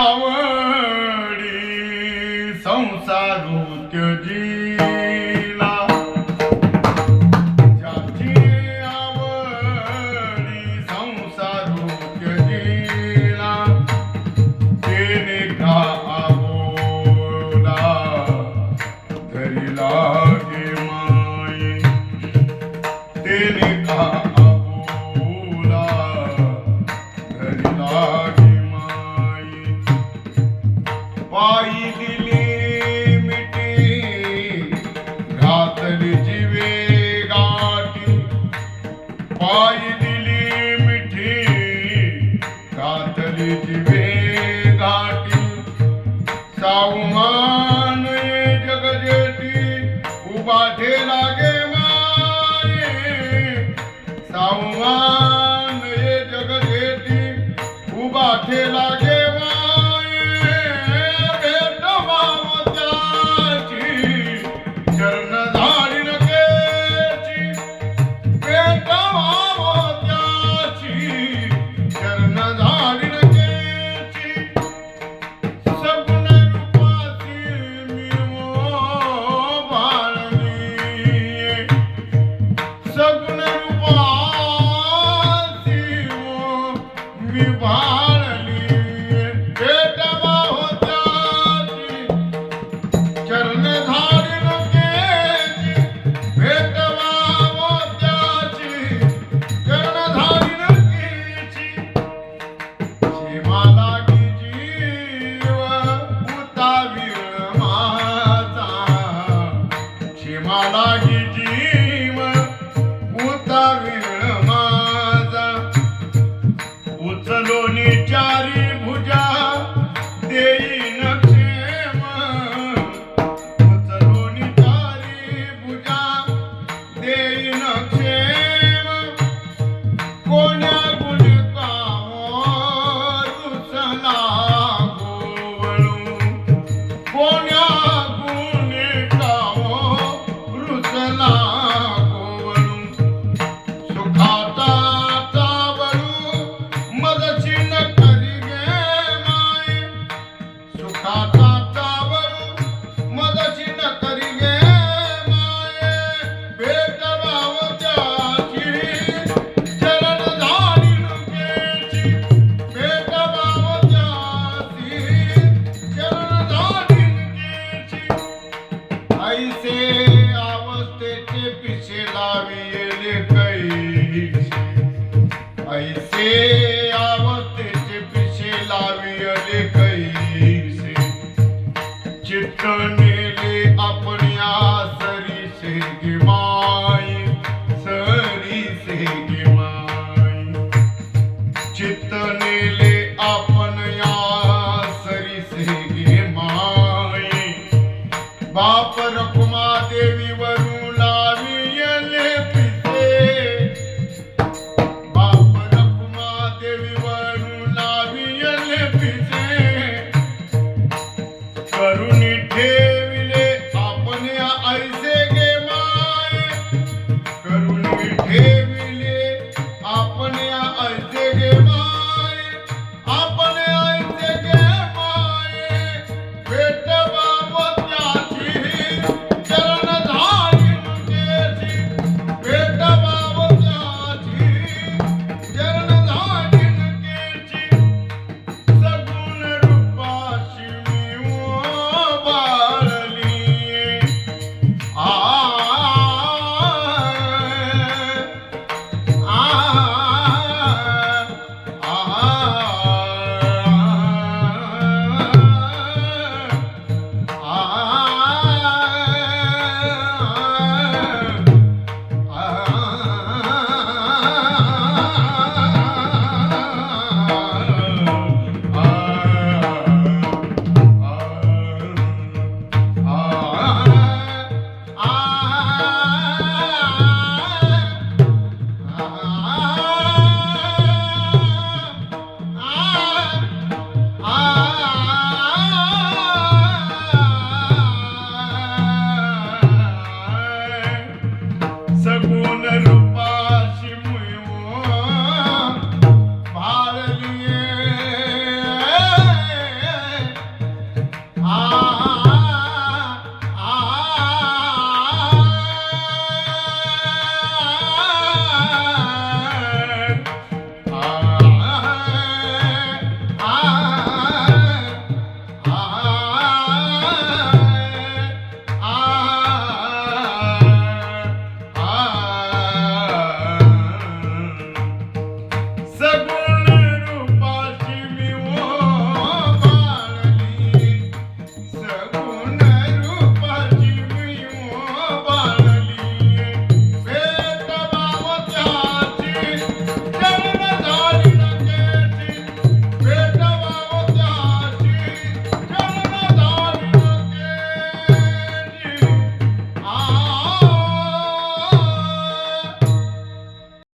आवडी संसारोत जीला ज्याची आवडी संसारोत जीला तेने का आवडा घरी लागे माई. तेने गाठी सावमान जगजेटी उबाधे लागे माये. सावमान जगजेटी लागे लागी जीव उतावीळ माझा. उचलोनी चारी Mata. नेले आपल्या सरी शेगी माय सरी शेगी माय चित्त नेले आपण या बाप रकुमा देवी वरून